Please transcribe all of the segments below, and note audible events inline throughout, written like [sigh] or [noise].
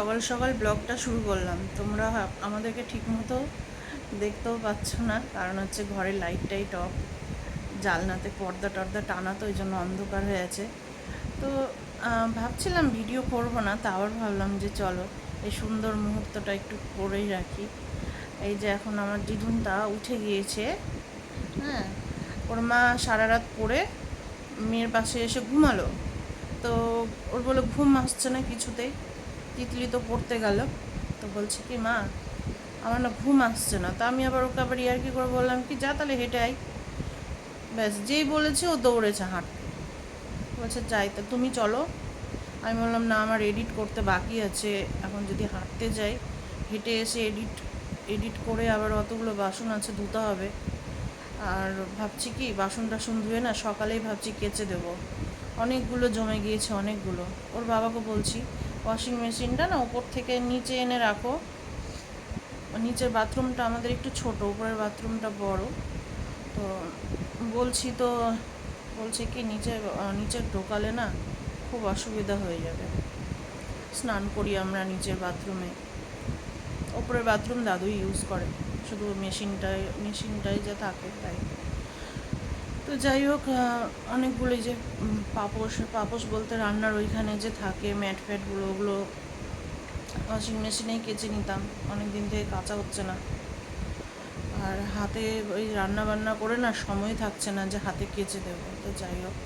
সকাল সকাল ব্লগটা শুরু করলাম। তোমরা আমাদেরকে ঠিকমতো দেখতেও পাচ্ছ না, কারণ হচ্ছে ঘরে লাইট টাইট অফ জালনাতে পর্দা টর্দা টানা তো ওই জন্য অন্ধকার হয়ে আছে। তো ভাবছিলাম ভিডিও করব না তা আবার ভাবলাম যে চলো, এই সুন্দর মুহূর্তটা একটু করেই রাখি। এই যে এখন আমার দিদুনটা উঠে গিয়েছে হ্যাঁ? ওর মা সারা রাত পড়ে মেয়ের পাশে এসে ঘুমালো। তো, ওর বলে ঘুম আসছে না কিছুতেই। তিতলি তো পড়তে গেল। তো বলছে কি, মা, আমার না ঘুম আসছে না। তা আমি আবার ওকে আবার ইয়ার্কি করে বললাম, কি, যা তাহলে হেঁটে আই ব্যাস, যেই বলেছে ও দৌড়েছে হাঁটতে। বলছে, যাই, তা তুমি চলো। আমি বললাম, না, আমার এডিট করতে বাকি আছে। এখন যদি হাঁটতে যাই, হেঁটে এসে এডিট এডিট করে আবার অতগুলো বাসন আছে ধুতে হবে। আর ভাবছি কি, বাসন টাসন ধুয়ে না সকালেই ভাবছি কেচে দেবো। অনেকগুলো জমে গিয়েছে, অনেকগুলো। ওর বাবাকে বলছি ওয়াশিং মেশিনটা না ওপর থেকে নিচে এনে রাখো। নিচের বাথরুমটা আমাদের একটু ছোট উপরের বাথরুমটা বড়। তো বলছি তো বলছে কি নিচে আহ, নিচে ঢোকালে না খুব অসুবিধা হয়ে যাবে। স্নান করি আমরা নিচের বাথরুমে। ওপরের বাথরুম দাদুই ইউজ করে। শুধু মেশিনটাই মেশিনটাই যা থাকে তাই। তো যাই হোক অনেকগুলো যে পাপোশ পাপোশ বলতে রান্নার ওইখানে যে থাকে, ম্যাট ফ্যাটগুলো, ওগুলো ওয়াশিং মেশিনেই কেচে নিতাম। অনেক দিন থেকে কাচা হচ্ছে না। আর হাতে ওই রান্না বান্না করে না সময় থাকছে না যে হাতে কেচে দেবো। তো যাই হোক,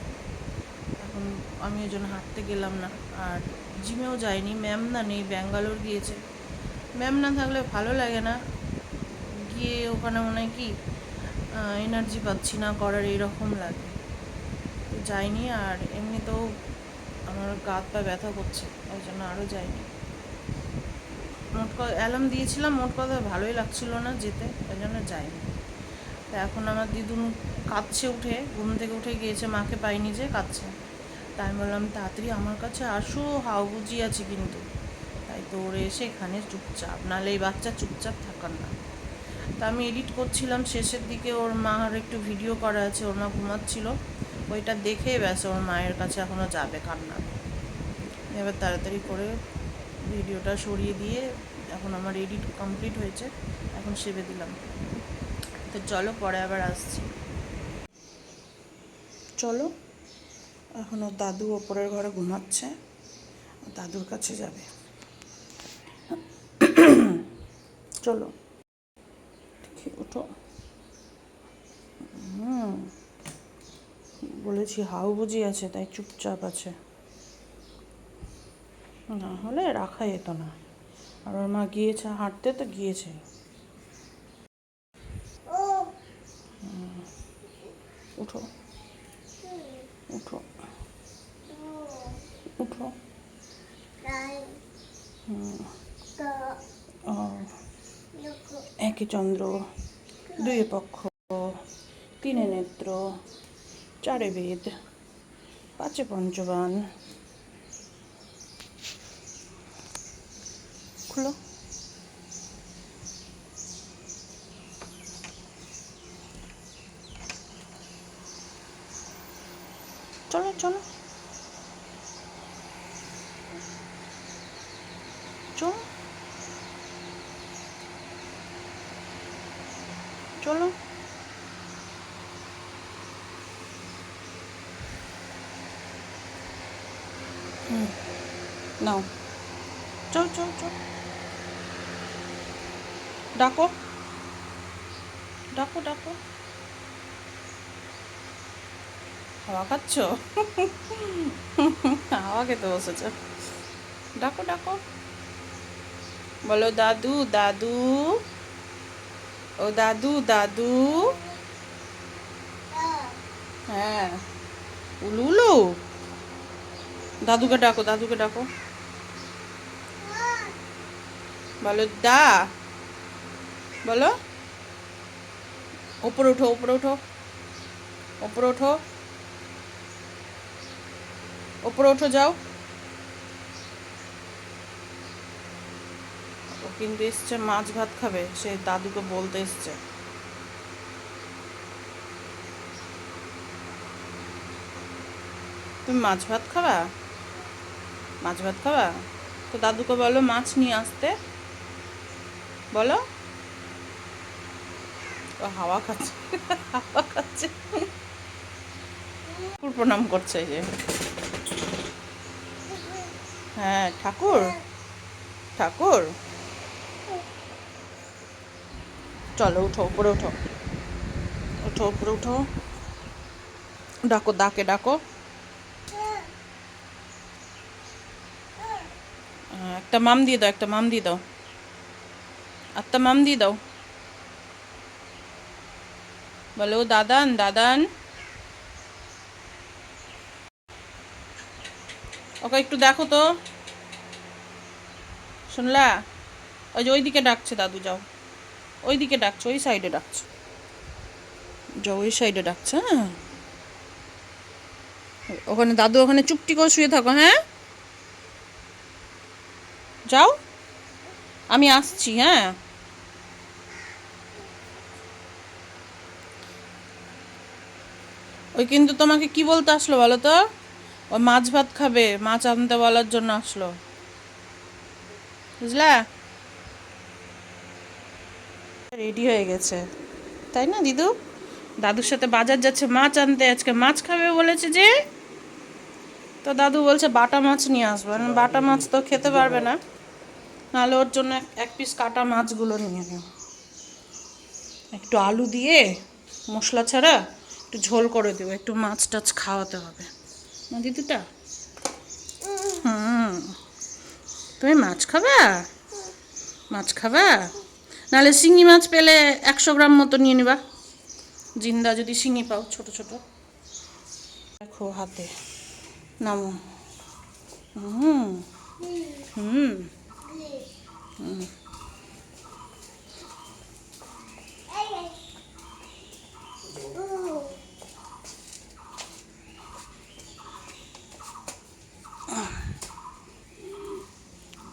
এখন আমি ওই জন্য হাঁটতে গেলাম না। আর জিমেও যাইনি। ম্যাম না নেই, ব্যাঙ্গালোর গিয়েছে। ম্যাম না থাকলে ভালো লাগে না। গিয়ে ওখানে মনে হয় কি এনার্জি পাচ্ছি না, করার এইরকম লাগে। তো যাইনি আর এমনিতেও আমার গা হাত পা ব্যথা করছে, ওই জন্য আরও যাইনি। মোট কথা অ্যালার্ম দিয়েছিলাম, মোট কথা ভালোই লাগছিল না যেতে, ওই জন্য যাইনি। তা এখন আমার দিদুন কাঁদছে উঠে, ঘুম থেকে উঠে গিয়েছে, মাকে পাইনি যে কাঁদছে। তাই আমি বললাম, তাড়াতাড়ি আমার কাছে আসো, হাও বুঝি আছে কিন্তু। তাই দৌড়ে এসে এখানে চুপচাপ, নাহলে এই বাচ্চা চুপচাপ থাকার না। তা আমি এডিট করছিলাম, শেষের দিকে ওর মার একটু ভিডিও করা আছে, ওর মা ঘুমাচ্ছিল। ওইটা দেখে ব্যাস ওর মায়ের কাছে এখনও যাবে কান্না। এবার তাড়াতাড়ি করে ভিডিওটা সরিয়ে দিয়ে এখন আমার এডিট কমপ্লিট হয়েছে, এখন সেবে দিলাম। তো চলো পরে আবার আসছি। চলো, এখন ওর দাদু ওপরের ঘরে ঘুমাচ্ছে, দাদুর কাছে যাবে। চলো। দেখি ওঠো। হুম। বলেছি হাউ বুঝি আছে তাই চুপচাপ আছে। না হলে রাখা যেত না। আর ওর মা গিয়েছে হাঁটতে তো গিয়েছে। উঠো উঠো উঠো হুম। ও, একই চন্দ্র দুই পক্ষ তিনে নেত্র চারে বেদ পাঁচে পঞ্চবান। খুলো চলো চলো চলো চলো হুম নাও চল চল চল ডাকো ডাকো ডাকো হাওয়া খাচ্ছ হাওয়া খেতে বসেছ ডাকো ডাকো। বলো, দাদু দাদু। ও, দাদু দাদু। হ্যাঁ। উলু উলু দাদুকে ডাকো দাদুকে ডাকো। বলো, দা। বলো। ওপরে ওঠো ওপরে ওঠো। ওপরে ওঠো। ওপরে ওঠো, যাও। ও কিন্তু এসছে, মাছ ভাত খাবে। সে দাদুকে বলতে এসছে। তুমি মাছ ভাত খাবা? মাছ ভাত খাবা? তো দাদুকে বলো মাছ নিয়ে আসতে। বলো। ও হাওয়া খাচ্ছে হাওয়া খাচ্ছে। প্রণাম করছে যে। হ্যাঁ ঠাকুর। ঠাকুর। চলো, উঠো, উপরে উঠো। উঠো, উপরে উঠো। ডাকো ডাকে। ডাকো একটা মাম দিয়ে দাও, একটা মাম দিয়ে দাও। একটা মাম দিয়ে দাও। বলো দাদান দাদান। ওকে একটু দেখো তো। শুনলা? ওই যে ওইদিকে ডাকছে দাদু, যাও। ওইদিকে ডাকছে, ওই সাইডে ডাকছে। যাও, ওই সাইডে ডাকছে হ্যাঁ? ওখানে দাদু, ওখানে চুপটি করে শুয়ে থাকো হ্যাঁ? যাও। আমি আসছি হ্যাঁ? ওই কিন্তু তোমাকে কি বলতে আসলো বলো তো? ও মাছ ভাত খাবে, মাছ আনতে বলার জন্য আসলো। বুঝলা? রেডি হয়ে গেছে। তাই না, দিদু? দাদুর সাথে বাজার যাচ্ছে, মাছ আনতে। আজকে মাছ খাবে বলেছে যে, তো দাদু বলছে বাটা মাছ নিয়ে আসব। বাটা মাছ তো খেতে পারবে না। নাহলে ওর জন্য এক- পিস কাটা মাছগুলো নিয়ে নিও একটু আলু দিয়ে, মশলা ছাড়া একটু ঝোল করে দেবো। একটু মাছ টাছ খাওয়াতে হবে। না দিদিটা হুম। তুমি মাছ খাবা? মাছ খাবা? নাহলে শিঙি মাছ পেলে একশো গ্রাম মতো নিয়ে নিবা। জিন্দা যদি শিঙি পাও ছোট ছোট। দেখো হাতে। নামো। হুম। হুম। হুম।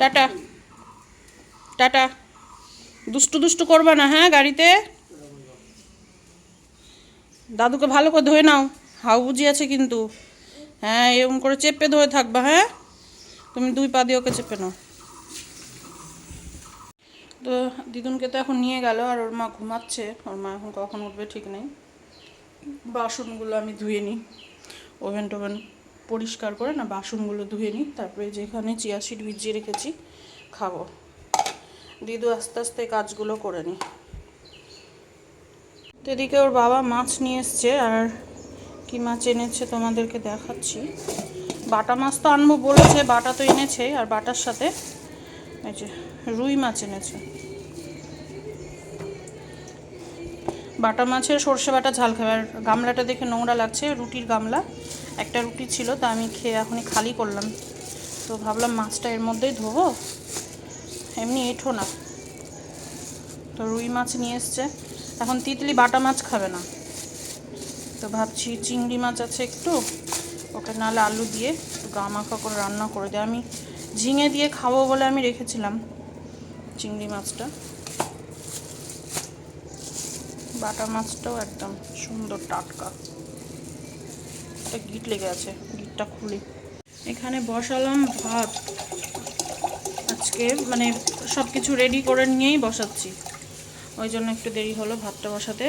টাটা। টাটা। দুষ্টু দুষ্টু করবা না হ্যাঁ গাড়িতে? দাদুকে ভালো করে ধুয়ে নাও। হাউ বুঝি আছে কিন্তু। হ্যাঁ এরকম করে চেপে ধরে থাকবা হ্যাঁ? তুমি দুই পা দিয়ে ওকে চেপে নাও। তো দিদুনকে তো এখন নিয়ে গেল, আর ওর মা ঘুমাচ্ছে। ওর মা এখন কখন উঠবে ঠিক নেই। বাসনগুলো আমি ধুয়ে নিই। ওভেন টোভেন পরিষ্কার করে না, বাসনগুলো ধুয়ে নিই, তারপরে যেখানে চিয়া সিড ভিজিয়ে রেখেছি, খাব। দিদু আস্তে আস্তে কাজগুলো করে নিই। এদিকে ওর বাবা মাছ নিয়ে এসছে, আর কি মাছ এনেছে তোমাদেরকে দেখাচ্ছি। বাটা মাছ তো আনব বলেছে, বাটা তো এনেছে, আর বাটার সাথে এই যে রুই মাছ এনেছে। বাটা মাছের সর্ষে বাটা ঝাল খাবে, আর গামলাটা দেখে নোংরা লাগছে, রুটির গামলা। একটা রুটি ছিল, তা আমি খেয়ে এখনই খালি করলাম। তো ভাবলাম মাছটা এর মধ্যেই ধোবো। এমনি এঁঠো না। তো রুই মাছ নিয়ে এসছে। এখন তিতলি বাটা মাছ খাবে না। তো ভাবছি চিংড়ি মাছ আছে একটু, ওকে নাহলে আলু দিয়ে একটু গা মাখা করে রান্না করে দিই। আমি ঝিঙে দিয়ে খাব বলে আমি রেখেছিলাম চিংড়ি মাছটা। বাটা মাছটাও একদম সুন্দর টাটকা। একটা গিট লেগে আছে, গিটটা খুলি। এখানে বসালাম ভাত। আজকে মানে সব কিছু রেডি করে নিয়েই বসাচ্ছি। ওই জন্য একটু দেরি হলো ভাতটা বসাতে।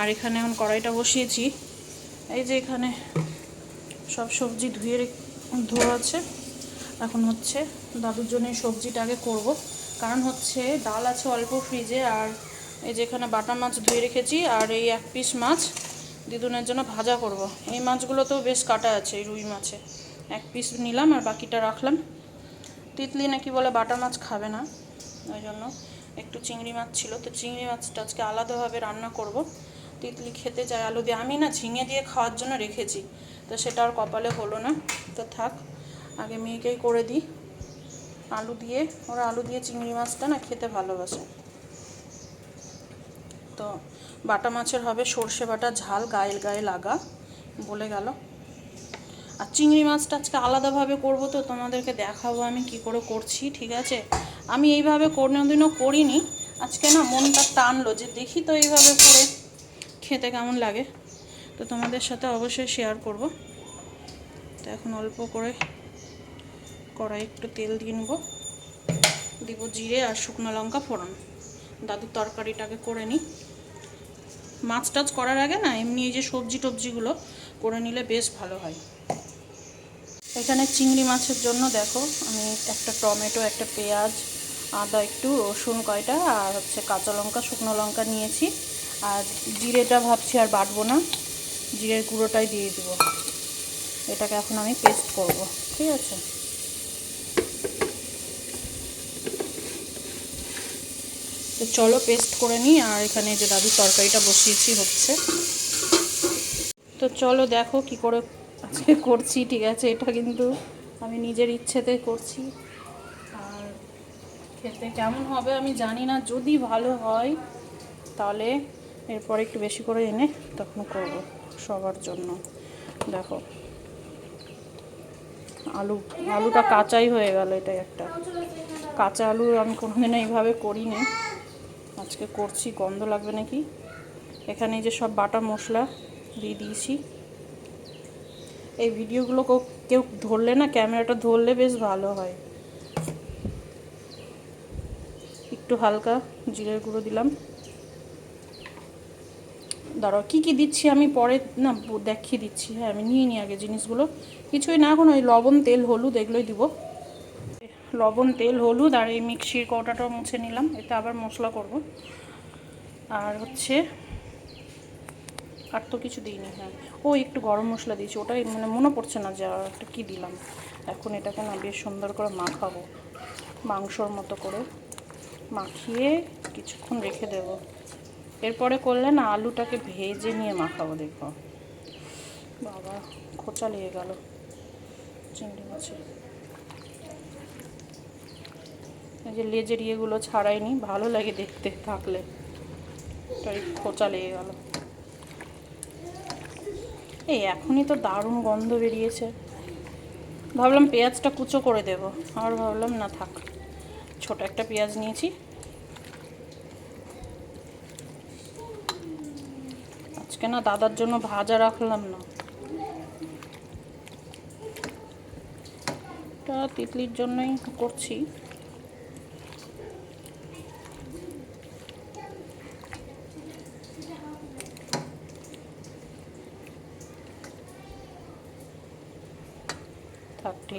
আর এখানে এখন কড়াইটা বসিয়েছি। এই যে এখানে সব সবজি ধুয়ে ধোয়া আছে। এখন হচ্ছে দাদুর জন্য সবজিটা আগে করব। কারণ হচ্ছে ডাল আছে অল্প ফ্রিজে আর এই যে এখানে বাটা মাছ ধুয়ে রেখেছি, আর এই এক পিস মাছ দিদুনের জন্য ভাজা করব। এই মাছগুলোতেও বেশ কাটা আছে, এই রুই মাছে। এক পিস নিলাম আর বাকিটা রাখলাম। তিতলি নাকি বলে বাটা মাছ খাবে না, ওই জন্য। একটু চিংড়ি মাছ ছিল, তো চিংড়ি মাছটা আজকে আলাদাভাবে রান্না করব। তিতলি খেতে চায় আলু দিয়ে। আমি না ঝিঙে দিয়ে খাওয়ার জন্য রেখেছি, তো সেটা আর কপালে হলো না। তো থাক, আগে মেয়েকেই করে দিই। আলু দিয়ে, ওরা আলু দিয়ে চিংড়ি মাছটা না খেতে ভালোবাসে। তো বাটা মাছের হবে সর্ষে বাটা ঝাল গায়ে গায়ে লাগা, বলে গেল। আর চিংড়ি মাছটা আজকে আলাদাভাবে করব তো, তোমাদেরকে দেখাবো আমি কি করে করছি, ঠিক আছে? আমি এইভাবে কোনোদিনও করিনি। আজকে না মনটা টানলো যে দেখি তো এইভাবে করে খেতে কেমন লাগে। তো তোমাদের সাথে অবশ্যই শেয়ার করব। তো এখন অল্প করে কড়াই একটু তেল দিয়ে নেব। দিব জিরে আর শুকনো লঙ্কা ফোড়ন। দাদুর তরকারিটাকে করে নিই। মাছ টাছ করার আগে না এমনি এই যে সবজি টবজিগুলো করে নিলে বেশ ভালো হয়। এখানে চিংড়ি মাছের জন্য দেখো, আমি একটা টমেটো, একটা পেঁয়াজ, আদা, একটু রসুন কয়টা, আর হচ্ছে কাঁচা লঙ্কা, শুকনো লঙ্কা নিয়েছি। আর জিরেটা ভাবছি আর বাটবো না, জিরের গুঁড়োটাই দিয়ে দিব। এটাকে এখন আমি পেস্ট করব, ঠিক আছে? তো চলো পেস্ট করে নিই, আর এখানে যে দাদু তরকারিটা বসিয়েছি হচ্ছে। তো চলো দেখো কি করে আজকে করছি, ঠিক আছে, এটা কিন্তু আমি নিজের ইচ্ছেতে করছি। আর খেতে কেমন হবে আমি জানি না, যদি ভালো হয় তাহলে এরপর একটু বেশি করে এনে তখন করব সবার জন্য। দেখো, আলু, আলুটা কাঁচাই হয়ে গেল এটাই একটা। কাঁচা আলু আমি কোনোদিনও এইভাবে করিনি। আজকে করছি, গন্ধ লাগবে নাকি? এখানে যে সব বাটা মশলা দিয়ে দিয়েছি। এই ভিডিওগুলো কেউ- ধরলে না, ক্যামেরাটা ধরলে বেশ ভালো হয়। একটু হালকা জিরের গুঁড়ো দিলাম। দাঁড়াও, কী কী দিচ্ছি আমি পরে, না, দেখিয়ে দিচ্ছি। হ্যাঁ আমি নিয়ে নিই আগে জিনিসগুলো। কিছুই না এখন ওই লবণ, তেল, হলুদ এগুলোই দিব। লবণ, তেল, হলুদ আর এই মিক্সির কৌটাটাও মুছে নিলাম। এতে আবার মশলা করব। আর হচ্ছে আর তো কিছু দিইনি হ্যাঁ। ও, একটু গরম মশলা দিয়েছি। ওটাই মানে মনে পড়ছে না যে একটা কী দিলাম। এখন এটাকে না বেশ সুন্দর করে মাখাবো। মাংসর মতো করে মাখিয়ে কিছুক্ষণ রেখে দেব। এরপরে করলে না আলুটাকে ভেজে নিয়ে মাখাবো দেখো বাবা, খোঁচা লেগে গেল। চিংড়ি মাছের। এই যে লেজের ইয়েগুলো ছাড়াইনি, ভালো লাগে দেখতে থাকলে। খোঁচা লেগে গেল। এই এখনই তো দারুণ গন্ধ বেরিয়েছে। ভাবলাম পেঁয়াজটা কুচো করে দেব, আর ভাবলাম না থাক, ছোট একটা পেঁয়াজ নিয়েছি। আজকে না দাদার জন্য ভাজা রাখলাম না। তিতলির জন্যই করছি।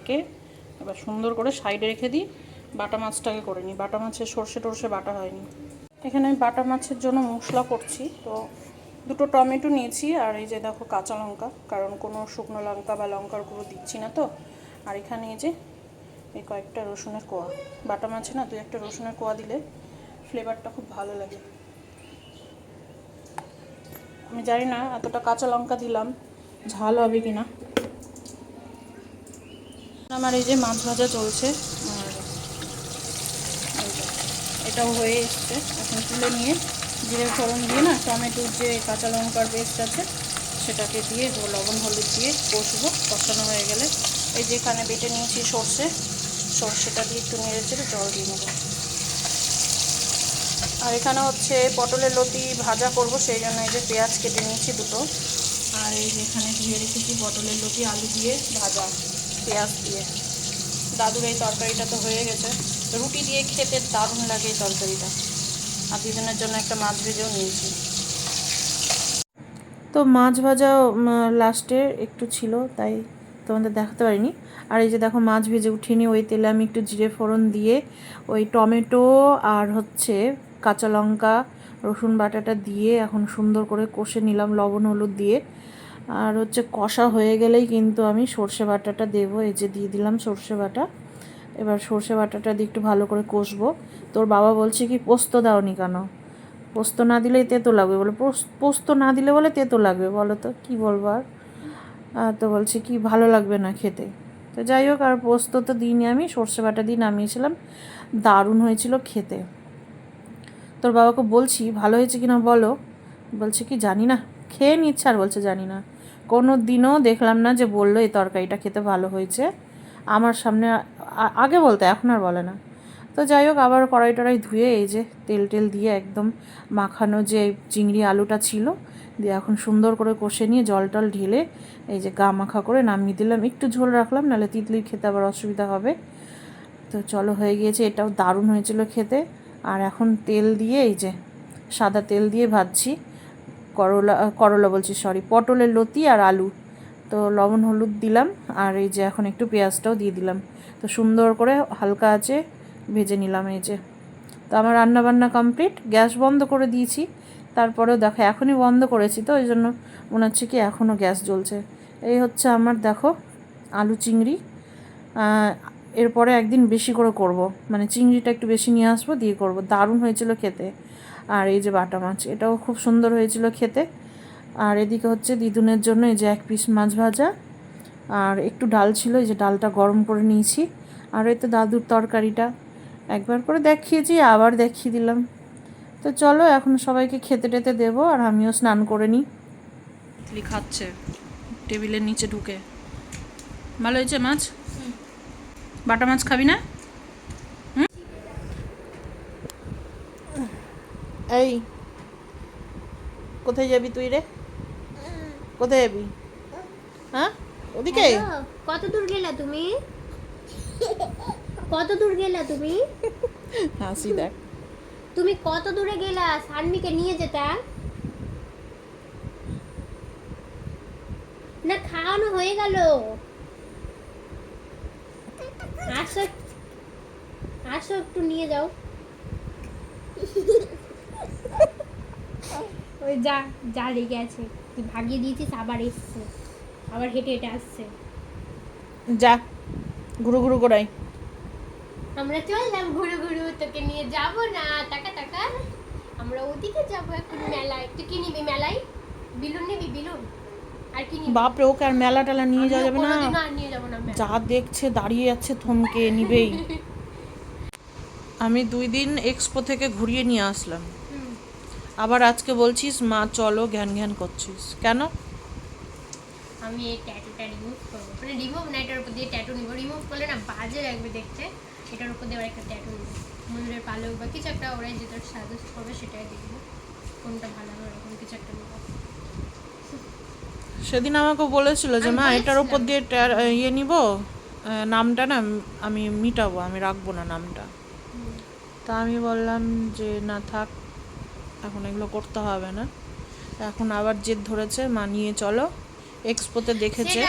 থাক এবার সুন্দর করে সাইডে রেখে দিই। বাটা মাছটাকে করে নিই। বাটা মাছের সর্ষে টর্ষে বাটা হয়নি। এখানে আমি বাটা মাছের জন্য মশলা করছি। তো দুটো টমেটো নিয়েছি আর এই যে দেখো কাঁচা লঙ্কা, কারণ কোনো শুকনো লঙ্কা বা লঙ্কার গুঁড়ো দিচ্ছি না তো। আর এখানে এই যে এই কয়েকটা রসুনের কোয়া। বাটা মাছে না দুই একটা রসুনের কোয়া দিলে ফ্লেভারটা খুব ভালো লাগে। আমি জানি না এতটা কাঁচা লঙ্কা দিলাম, ঝাল হবে কি না আমার এই যে মাছ ভাজা চলছে, আর এটাও হয়ে এসছে। এখন তুলে নিয়ে জিরে ফোড়ন দিয়ে না টমেটোর যে কাঁচা লঙ্কার পেস্ট আছে, সেটাকে দিয়ে লবণ হলুদ দিয়ে কষবো। কষানো হয়ে গেলে এই যেখানে বেটে নিয়েছি সর্ষে, সর্ষেটা দিয়ে একটু চেড়ে জল দিয়ে নেব। আর এখানে হচ্ছে পটলের লতি ভাজা করব, সেই জন্য এই যে পেঁয়াজ কেটে নিয়েছি দুটো। আর এই যে এখানে ধুয়ে রেখেছি পটলের লতি, আলু দিয়ে ভাজা। পেঁয়াজ দিয়ে দাদুর এই তরকারিটা তো হয়ে গেছে। রুটি দিয়ে খেতে দারুণ লাগে এই তরকারিটা। আর দুজনের জন্য একটা মাছ ভেজেও নিয়েছি। তো মাছ ভাজা লাস্টে একটু ছিল, তাই তোমাদের দেখাতে পারিনি। আর এই যে দেখো, মাছ ভেজে উঠিনি, ওই তেলে আমি একটু জিরে ফোড়ন দিয়ে ওই টমেটো আর হচ্ছে কাঁচা লঙ্কা, রসুন বাটাটা দিয়ে এখন সুন্দর করে কষে নিলাম, লবণ, হলুদ দিয়ে। আর হচ্ছে কষা হয়ে গেলেই কিন্তু আমি সর্ষে বাটাটা দেবো। এই যে দিয়ে দিলাম সর্ষে বাটা। এবার সর্ষে বাটাটা দিয়ে একটু ভালো করে কষবো। তোর বাবা বলছে কি, পোস্ত দাওনি কেন? পোস্ত না দিলেই তেতো লাগবে। বলে, পোস- পোস্ত না দিলে বলে তেতো লাগবে। বলো তো, কী বলব আর? তো বলছে কি, ভালো লাগবে না খেতে। তো যাই হোক, আর পোস্ত তো দিইনি আমি, সর্ষে বাটা দিয়ে নামিয়েছিলাম। দারুণ হয়েছিল খেতে। তোর বাবাকে বলছি, ভালো হয়েছে কিনা বলো? বলছে কি, জানি না। খেয়ে নিচ্ছে আর বলছে জানি না। কোনো দিনও দেখলাম না যে বলল এই তরকারিটা খেতে ভালো হয়েছে। আমার সামনে আগে বলতে, এখন আর বলে না। তো যাই হোক, আবার কড়াই টড়াই ধুয়ে এই যে তেল টেল দিয়ে একদম মাখানো যে চিংড়ি আলুটা ছিল, দিয়ে এখন সুন্দর করে কষে নিয়ে জল টল ঢেলে এই যে গা মাখা করে নামিয়ে দিলাম। একটু ঝোল রাখলাম, নাহলে তিতলির খেতে আবার অসুবিধা হবে। তো চলো, হয়ে গিয়েছে, এটাও দারুণ হয়েছিল খেতে। আর এখন তেল দিয়ে এই যে সাদা তেল দিয়ে ভাজছি। করলা করলা বলছি সরি পটলের লতি আর আলু। তো লবণ হলুদ দিলাম, আর এই যে এখন একটু পেঁয়াজটাও দিয়ে দিলাম। তো সুন্দর করে হালকা আছে ভেজে নিলাম এই যে। তো আমার রান্না বান্না কমপ্লিট, গ্যাস বন্ধ করে দিয়েছি। তারপরেও দেখো, এখনই বন্ধ করেছি তো, ওই জন্য মনে হচ্ছে কি এখনও গ্যাস জ্বলছে। এই হচ্ছে আমার, দেখো, আলু চিংড়ি। এরপরে একদিন বেশি করে করব। মানে চিংড়িটা একটু বেশি নিয়ে আসব, দিয়ে করব। দারুণ হয়েছিল খেতে। আর এই যে বাটা মাছ এটাও খুব সুন্দর হয়েছিল খেতে। আর এদিকে হচ্ছে দিদুনের জন্য এই যে এক পিস মাছ ভাজা। আর একটু ডাল ছিল এই যে ডালটা গরম করে নিয়েছি। আর এই তো দাদুর তরকারিটা। একবার করে দেখিয়েছি আবার দেখিয়ে দিলাম। তো চলো এখন সবাইকে খেতে টেতে দেবো আর আমিও স্নান করে নিই। খাচ্ছে টেবিলের নিচে ঢুকে। ভালো হয়েছে মাছ? বাটা মাছ খাবি না? এই কোথায় যাবি তুই রে? কোথায় যাবি? হ্যাঁ? ওদিকে? কত দূর গেলা তুমি? কত দূর গেলা তুমি? হাসি দেখ। তুমি কত দূরে গেলা সানমিকে নিয়ে যেতা? না খাওয়ানো হয়ে গেল। আসো আসো একটু নিয়ে যাও। ওই যা যা লেগে আছে। তুই ভাগিয়ে দিয়েছিস আবার এসছে। আবার হেঁটে হেঁটে আসছে। যা ঘুরু ঘুরু করাই আমরা চললাম ঘুরে ঘুরে তোকে নিয়ে যাব না টাকা টাকা। আমরা ওদিকে যাব এখন মেলায়। তুই কি নিবি মেলায়? বিলুন নিবি বিলুন? আর কি নিবি? বাপরে ওকে আর মেলা টেলা নিয়ে যাওয়া যাবে না? নিয়ে যাব না যা দেখছে দাঁড়িয়ে যাচ্ছে থমকে নিবেই। [laughs] আমি দুই দিন এক্সপো থেকে ঘুরিয়ে নিয়ে আসলাম। আবার আজকে বলছিস মা চলো জ্ঞান জ্ঞান করছিস। কেন? আমি এই ট্যাটুটা রিমুভ করব। মানে রিমুভ না এটার উপর দিয়ে ট্যাটু নিবো। রিমুভ করলে না বাজে লাগবে দেখতে। এটার উপর দিয়ে একটা ট্যাটু নিবো। মন্দিরের পালক বা কিছু একটা ওরাই যেটা সাজেস্ট করবে সেটাই দেখব কোনটা ভালো হবে ওরকম কিছু একটা নেব। সেদিন আমাকে বলেছিল যে মা এটার উপর দিয়ে ইয়ে নিব নামটা না আমি মিটাবো আমি রাখব না নামটা। তা আমি বললাম যে না থাক। এখন এগুলো করতে হবে না। এখন আবার জেদ ধরেছে মানিয়ে চলো। এক্সপোতে দেখেছে।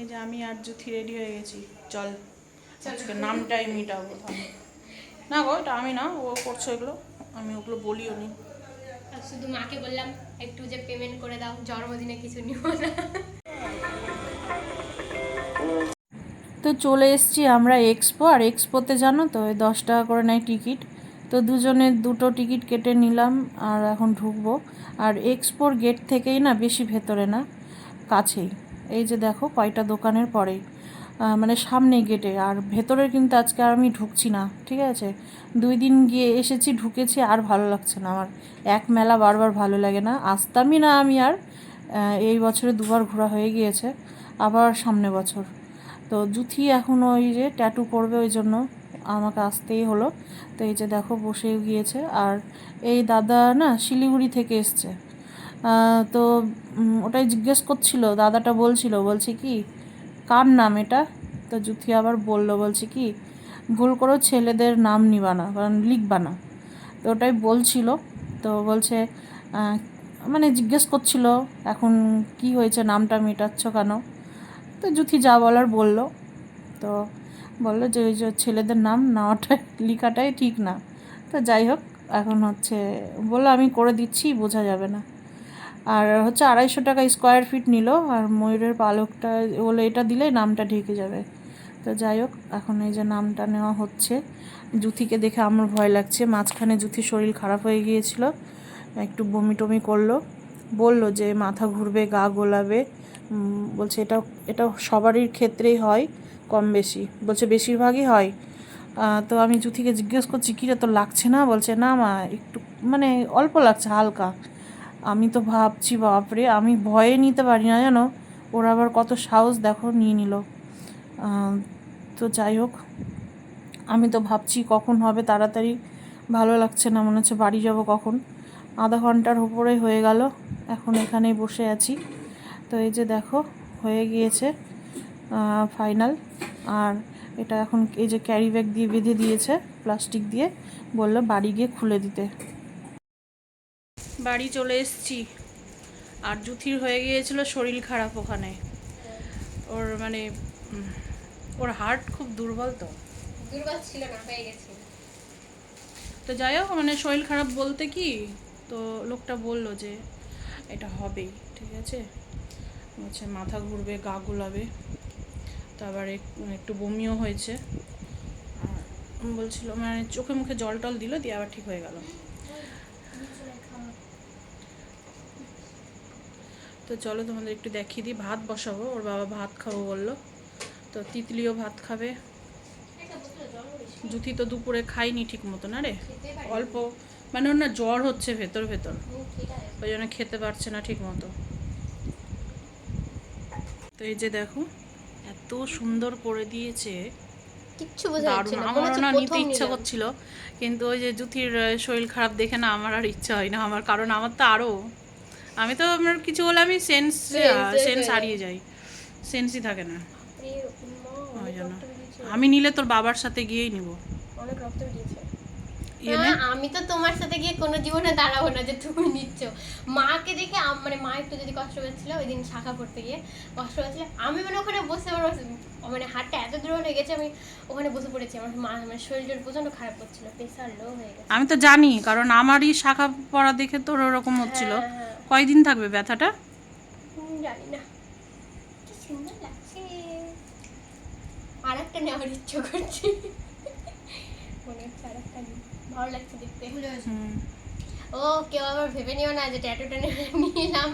এই যে আমি আর জুথি রেডি হয়ে গেছি। চল। আজকে নামটাই মিটাবো না গো এটা আমি না ও করছ এগুলো। আমি ওগুলো বলিও নি। শুধু মাকে বললাম একটু যে পেমেন্ট করে দাও জন্মদিনে কিছু নিব না। তো চলে এসেছি আমরা এক্সপো আর এক্সপোতে জানো তো ওই দশ টাকা করে নেয় টিকিট তো দুজনের দুটো টিকিট কেটে নিলাম আর এখন ঢুকবো। আর এক্সপোর গেট থেকেই না বেশি ভেতরে না, কাছেই। এই যে দেখো কয়টা দোকানের পরেই মানে সামনে গেটে আর ভেতরে কিন্তু আজকে আর আমি ঢুকছি না, ঠিক আছে? দুই দিন গিয়ে এসেছি, ঢুকেছি, আর ভালো লাগছে না আমার। এক মেলা বারবার ভালো লাগে না। আসতামই না আমি আর এই বছরে দুবার ঘোরা হয়ে গিয়েছে, আবার সামনে বছর। তো জুথি এখন ওই যে ট্যাটু করবে ওই জন্য। আমাকে আসতেই হলো। তো এই যে দেখো বসে গিয়েছে। আর এই দাদা না শিলিগুড়ি থেকে এসছে। তো ওটাই জিজ্ঞেস করছিল, দাদাটা বলছিল, বলছে কি, কার নাম এটা? তো জুথি আবার বলল, বলছে কি, ভুল করো, ছেলেদের নাম নিবা না, কারণ লিখবা না। তো ওটাই বলছিল। তো বলছে মানে জিজ্ঞেস করছিল, এখন কি হয়েছে, নামটা মেটাচ্ছ কেন? তো জুথি যা বলার বলল। তো বলল যে ওই যে ছেলেদের নাম নেওয়াটাই লেখাটাই ঠিক না। তো যাই হোক, এখন হচ্ছে বলল আমি করে দিচ্ছি, বোঝা যাবে না। আর হচ্ছে আড়াইশো টাকা স্কোয়ার ফিট নিল, আর ময়ূরের পালকটা বলে এটা দিলে নামটা ঢেকে যাবে। তো যাই হোক, এখন এই যে নামটা নেওয়া হচ্ছে, জুথিকে দেখে আমার ভয় লাগছে। মাঝখানে জুথির শরীর খারাপ হয়ে গিয়েছিল, একটু বমি টমি করল। বলল যে মাথা ঘুরবে, গা গোলাবে। বলছে এটা এটা সবারই ক্ষেত্রেই হয়। কম বেশি। বলছে, বেশিরভাগই হয়। তো আমি জুথিকে জিজ্ঞেস করছি, কিরে তো লাগছে না? বলছে, না মা, একটু মানে অল্প লাগছে, হালকা। আমি তো ভাবছি, বাপরে, আমি ভয়ে নিতে পারি না জানো? ওরা আবার কত সাহস দেখো, নিয়ে নিল। তো যাই হোক, আমি তো ভাবছি, কখন হবে? তাড়াতাড়ি। ভালো লাগছে না, মনে হচ্ছে বাড়ি যাব কখন? আধা ঘণ্টার উপরে হয়ে গেল, এখন এখানেই বসে আছি। তো এই যে দেখো, হয়ে গিয়েছে। ফাইনাল আর এটা এখন এই যে ক্যারি ব্যাগ দিয়ে বেঁধে দিয়েছে প্লাস্টিক দিয়ে বলল বাড়ি গিয়ে খুলে দিতে। বাড়ি চলে এসেছি। আর জুথির হয়ে গিয়েছিল শরীর খারাপ ওখানে। ওর মানে ওর হার্ট খুব দুর্বল তো। দুর্বল ছিল না হয়ে গেছে। তো যাই হোক মানে শরীর খারাপ বলতে কি? তো লোকটা বলল যে এটা হবেই ঠিক আছে? হচ্ছে মাথা ঘুরবে গা গুলাবে। তারপর একটু বমিও হয়েছে। বলছিল মানে চোখে মুখে জল টল দিল, দিয়ে আবার ঠিক হয়ে গেল। তো চলো তোমাদের একটু দেখিয়ে দিই, ভাত বসাবো, ওর বাবা ভাত খাব বলল। তো তিতলিও ভাত খাবে। জুতি তো দুপুরে খাইনি ঠিক মতো না রে? অল্প মানে ওর না জ্বর হচ্ছে ভেতর ভেতর। ওই জন্য খেতে পারছে না ঠিক মতো। তো এই যে দেখো এত সুন্দর করে দিয়েছে। কিচ্ছু বোঝা যাচ্ছে না। হচ্ছে না নিতে ইচ্ছা। করছিল কিন্তু ওই যে আহ, শরীর খারাপ দেখে না আমার আর ইচ্ছা হয় না আমার কারণ আমার তো আরও আমি তো আমার কিছু হলে আমি সেন্স সেন্স হারিয়ে যাই। সেন্সই থাকে না। ওই জন্য। আমি নিলে তোর বাবার সাথে গিয়েই নিব। অনেক রক্ত আমি তো তোমার সাথে গিয়ে কোনো জীবনে দাঁড়াবো না যে তুমি নিচ্ছ। মাকে দেখে মানে মা একটু যদি কষ্ট পাচ্ছিল ওই দিন শাখা পড়তে গিয়ে কষ্ট পাচ্ছিল আমি মানে ওখানে বসে আমার মানে হাতটা এত দূর হয়ে গেছে আমি ওখানে বসে পড়েছি। আমার মা মানে শরীরটা প্রচণ্ড খারাপ করছিল প্রেশার লো হয়ে গেছে। আমি তো জানি কারণ আমারই শাখা পড়া দেখে তোর ওরকম হচ্ছিল। হ্যাঁ, হ্যাঁ। কয়দিন থাকবে ব্যথাটা? জানি না। কি সুন্দর লাগছে। আর একটা নেওয়ার ইচ্ছা করছি। মনে হচ্ছে আর একটা। ভালো লাগছে দেখতে। ও কেউ আবার ভেবে নিও না যে ট্যাটুটা [laughs] নিলাম।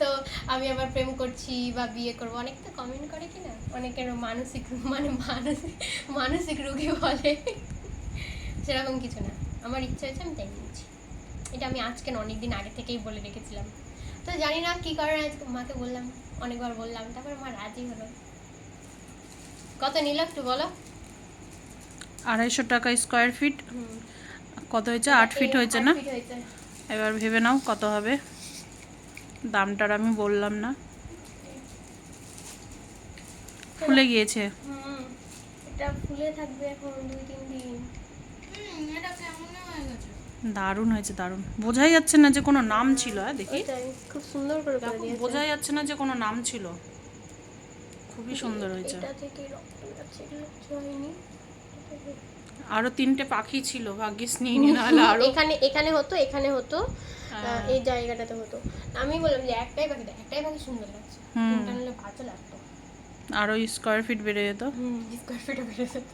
তো আমি আবার প্রেম করছি বা বিয়ে করব। অনেক তো কমেন্ট করে কি না? অনেকের মানসিক মানে মানসিক মানসিক রোগী বলে। সেরকম কিছু না। আমার ইচ্ছা হয়েছে আমি তাই নিয়েছি এটা আমি আজকে অনেক দিন আগে থেকেই বলে রেখেছিলাম। তো জানি না কি কারণে আজকে মাকে বললাম অনেকবার বললাম তারপর মা রাজি হলো। কত নিল একটু বলো? আড়াইশো টাকা স্কোয়ার ফিট হুম। কত হয়েছে? আট ফিট হয়েছে না? এবার ভেবে নাও কত হবে। দামটার আমি বললাম না। ফুলে গিয়েছে। দারুণ হয়েছে দারুণ। বোঝাই যাচ্ছে না যে কোনো নাম ছিল হ্যাঁ দেখি। খুব সুন্দর করে বোঝাই যাচ্ছে না যে কোনো নাম ছিল। খুবই সুন্দর হয়েছে এটা থেকে রক্ত বেরোচ্ছে এগুলো কিছু হয়নি আরও তিনটে পাখি ছিল ভাগ্যিস নিয়ে নি [laughs] নাহলে আরও। এখানে এখানে হতো এখানে হতো। হ্যাঁ। এই জায়গাটাতে হতো। আমি বললাম যে একটাই পাখি একটাই পাখি সুন্দর লাগছে। হুম। তিনটা নিলে ভালো লাগতো। আরও স্কোয়ার ফিট বেড়ে যেত। হুম স্কোয়ার ফিটে বেড়ে যেত।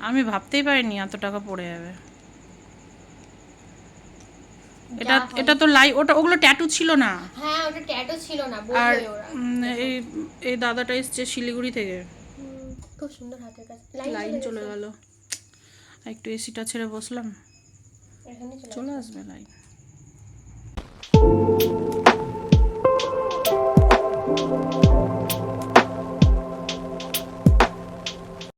আমি ভাবতেই পারিনি এত টাকা পড়ে যাবে। এটা এটা তো লাই ওটা ওগুলো ট্যাটু ছিল না। হ্যাঁ ওটা ট্যাটু ছিল না আর এই এই দাদাটা এসছে শিলিগুড়ি থেকে। খুব সুন্দর হাতের কাজ। লাইন চলে গেল। একটু এসিটা ছেড়ে বসলাম। চলে আসবে লাইন